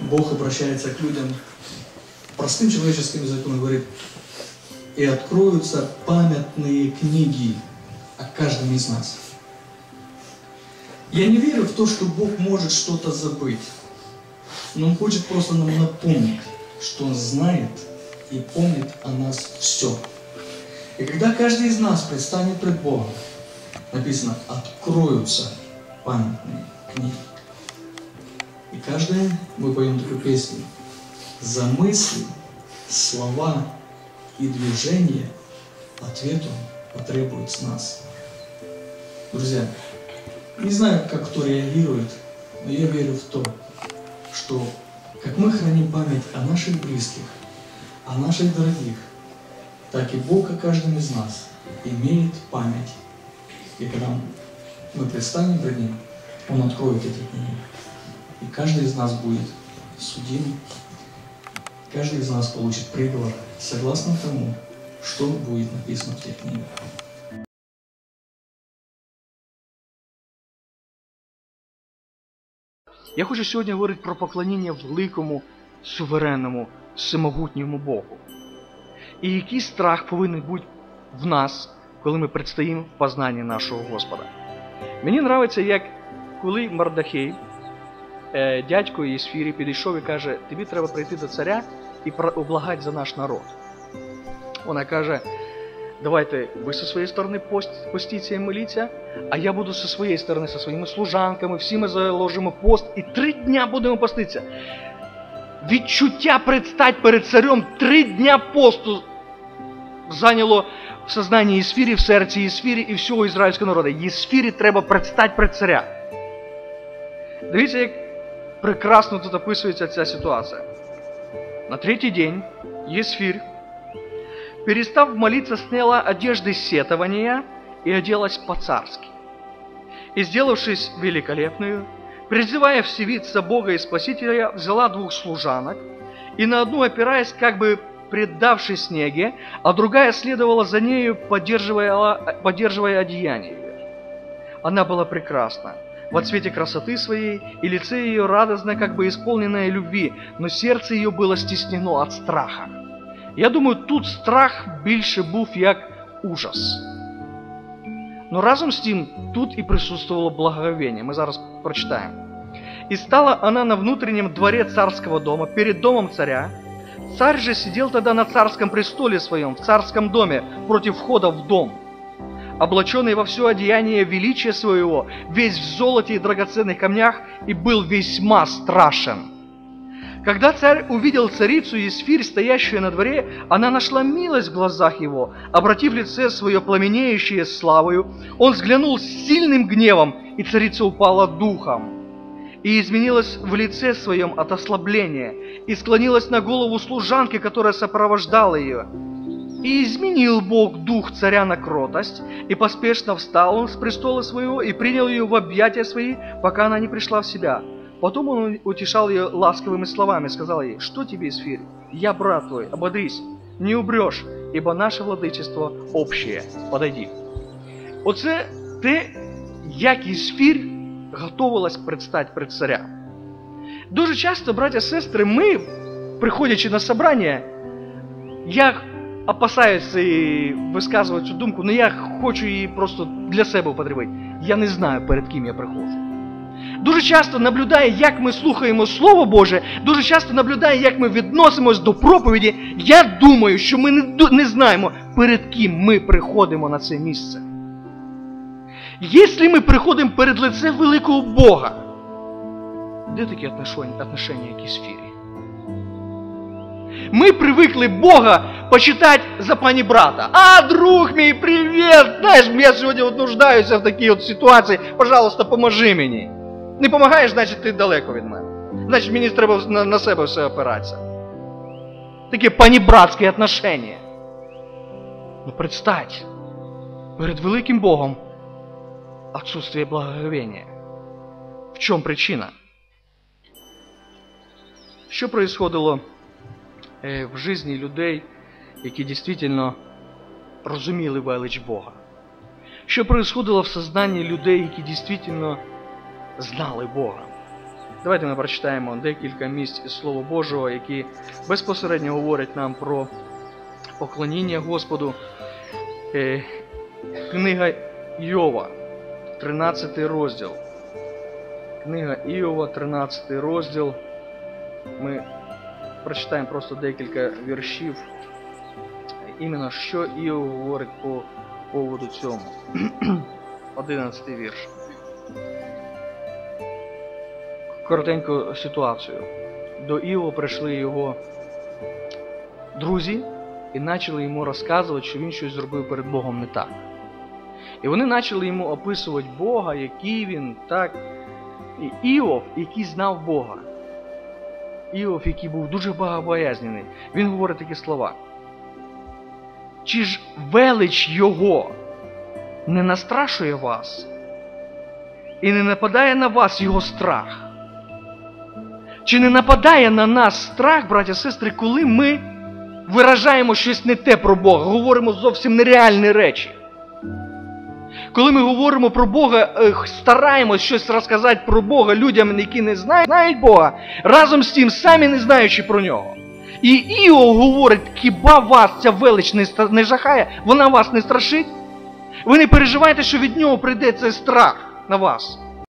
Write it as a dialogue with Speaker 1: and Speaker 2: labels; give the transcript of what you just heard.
Speaker 1: Бог обращается к людям простым человеческим языком и говорит, и откроются памятные книги о каждом из нас. Я не верю в то, что Бог может что-то забыть, но Он хочет просто нам напомнить, что Он знает и помнит о нас все. И когда каждый из нас предстанет пред Богом, написано, откроются памятные книги. И каждое мы поем такую песню. За мысли, слова и движения ответу потребует с нас. Друзья, не знаю, как кто реагирует, но я верю в то, что как мы храним память о наших близких, о наших дорогих, так и Бог о каждом из нас имеет память. И когда мы предстанем пред Ним, Он откроет эти книги. И каждый из нас будет судим. Каждый из нас получит приговор согласно тому, что будет написано в тех книгах.
Speaker 2: Я хочу сьогодні говорити про поклоніння великому, суверенному, всемогутньому Богу. І який страх повинен бути в нас, коли ми предстоїмо в познанні нашого Господа. Мені подобається, як коли Мардахей, е, дядько із Фірі, підійшов і каже, тобі треба прийти до царя і облагати за наш народ. Вона каже, давайте ви зі своєї сторони пост, постіться і моліться, а я буду зі своєї сторони, зі своїми служанками, всі ми заложимо пост і три дня будемо поститися. Відчуття предстать перед царем три дня посту зайняло в сознанні Ісфірі, в серці Ісфірі і всього ізраїльського народу. Ісфірі треба предстать перед царя. Дивіться, як прекрасно тут описується ця ситуація. На третий день Есфирь, перестав молиться, сняла одежды сетования и оделась по-царски. И, сделавшись великолепную, призывая всевидца Бога и Спасителя, взяла двух служанок и на одну опираясь, как бы предавшись снеге, а другая следовала за нею, поддерживая, поддерживая одеяние Она была прекрасна, во цвете красоты своей, и лице ее радостно, как бы исполненное любви, но серце ее было стеснено от страха. Я думаю, тут страх більше був як ужас. Но разом з тим тут і присутствовало благоговение. Мы зараз прочитаем. «И стала она на внутреннем дворе царского дома, перед домом царя. Царь же сидел тогда на царском престоле своем, в царском доме, против входа в дом облаченный во все одеяние величия своего, весь в золоте и драгоценных камнях, и был весьма страшен. Когда царь увидел царицу Есфирь, стоящую на дворе, она нашла милость в глазах его. Обратив лице свое пламенеющее славою, он взглянул с сильным гневом, и царица упала духом. И изменилась в лице своем от ослабления, и склонилась на голову служанки, которая сопровождала ее. И изменил Бог дух царя на кротость, и поспешно встал он с престола своего и принял ее в объятия свои, пока она не пришла в себя. Потом он утешал ее ласковыми словами, сказал ей, что тебе, Исфирь, я брат твой, ободрись, не убрешь, ибо наше владычество общее. Подойди. Оце те, як Ісфір готовилась предстать пред царя. Дуже часто, браття і сестри, ми, приходячи на собрання, як опасаюся і висказувати цю думку, але я хочу її просто для себе употребити. Я не знаю, перед ким я приходжу. Дуже часто наблюдаю, як ми слухаємо Слово Боже, дуже часто наблюдаю, як ми відносимось до проповіді. Я думаю, що ми не, знаємо, перед ким ми приходимо на це місце. Якщо ми приходимо перед лице великого Бога, де такі отношення, які сфері? Мы привыкли Бога почитать за пани брата. А, друг мій, привет! Знаешь, я сегодня вот нуждаюсь в такій от ситуації. Пожалуйста, поможи мені. Не допомагаєш, значить ти далеко від мене. Значить, мені треба на, на себе все опиратися. Такі панібратські отношения. Ну представь, перед великим Богом отсутствие благоговения. В чому причина? Що происходило в житті людей, які дійсно розуміли велич Бога. Що происходило в сознанні людей, які дійсно знали Бога. Давайте ми прочитаємо декілька місць із Слова Божого, які безпосередньо говорять нам про поклоніння Господу. Е, Книга Йова, 13 розділ. Книга Іова, 13 розділ. Ми прочитаємо просто декілька віршів. Іменно що Іов говорить по поводу цьому. 11 вірш. Коротеньку ситуацію. До Іова прийшли його друзі і почали йому розказувати, що він щось зробив перед Богом не так. І вони почали йому описувати Бога, який він, так. І Іов, який знав Бога. Іов, який був дуже богобоязнений, він говорить такі слова. Чи ж велич його не настрашує вас? І не нападає на вас його страх? Чи не нападає на нас страх, браття сестри, коли ми виражаємо щось не те про Бога, говоримо зовсім нереальні речі? Коли ми говоримо про Бога, стараємось щось розказати про Бога людям, які не знають, знають Бога, разом з тим, самі не знаючи про нього. І Іо говорить, хіба вас ця велич не жахає, вона вас не страшить? Ви не переживаєте, що від нього прийде цей страх на вас.